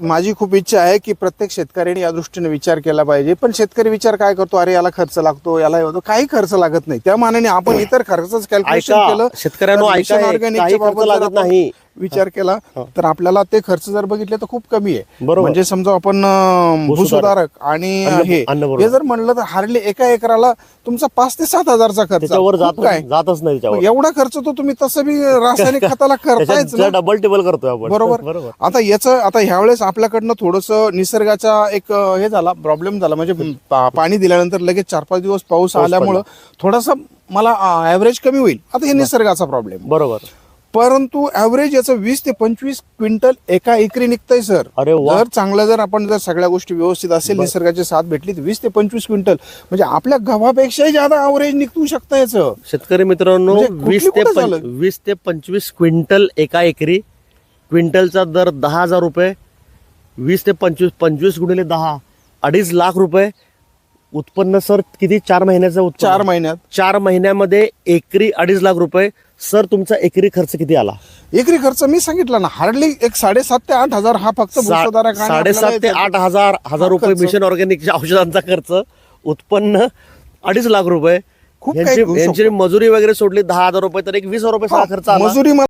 माझी खूप इच्छा आहे की प्रत्येक शेतकऱ्याने या दृष्टीने विचार केला पाहिजे. पण शेतकरी विचार काय करतो? अरे याला खर्च लागतो याला होतो काही खर्च लागत नाही. त्या मानाने आपण इतर खर्चाच कॅल्क्युलेशन केलं शेतकऱ्यांनो जर लागत नाही. विचार केला तर आपल्याला ते खर्च जर बघितले तर खूप कमी आहे. बरोबर. म्हणजे समजा आपण भूसुधारक. आणि हे जर म्हणलं तर हार्डली एका एकराला तुमचा पाच ते सात हजारचा खर्च. काय? जातच नाही एवढा खर्च तो तुम्ही तसं बी रासायनिक खताला करतायच डबल टेबल करतोय आपण. बरोबर. आता याचं आता ह्यावेळेस आपल्याकडनं थोडस निसर्गाचा एक हे झाला प्रॉब्लेम झाला. म्हणजे पाणी दिल्यानंतर लगेच चार पाच दिवस पाऊस आल्यामुळं थोडासा मला ऍव्हरेज कमी होईल. आता हे निसर्गाचा प्रॉब्लेम बरोबर. परंतु ऍव्हरेज याचं वीस ते पंचवीस क्विंटल एका एकरी निघतंय सर अरे वा. जर चांगलं जर आपण जर सगळ्या गोष्टी व्यवस्थित असेल निसर्गाची साथ भेटली तर वीस ते पंचवीस क्विंटल. म्हणजे आपल्या गव्हापेक्षाही जादा ऍव्हरेज निघू शकतं याचं. शेतकरी मित्रांनो म्हणजे कुठली वीस ते कुठं? वीस ते पंचवीस क्विंटल एका एकरी. क्विंटलचा दर दहा हजार रुपये. वीस ते पंचवीस पंचवीस गुणिले दहा अडीच लाख रुपये. उत्पन्न सर किती? चार महिन्याचं उत्पन्न. चार महिन्यात. चार महिन्यामध्ये एकरी अडीच लाख रुपये. सर तुमचा एकरी खर्च किती आला? एकरी खर्च मी सांगितलं ना हार्डली एक साडेसात ते आठ हजार हा फक्त सा- भूसुधारक आणि साडेसात ते आठ हजार हजार रुपये खर्च. मिशन ऑर्गॅनिकच्या औषधांचा खर्च. उत्पन्न अडीच लाख रुपये. खूप काही यांची. मजुरी वगैरे सोडली दहा हजार रुपये तर एक वीस हजार रुपये खर्च आला. मजुरी मला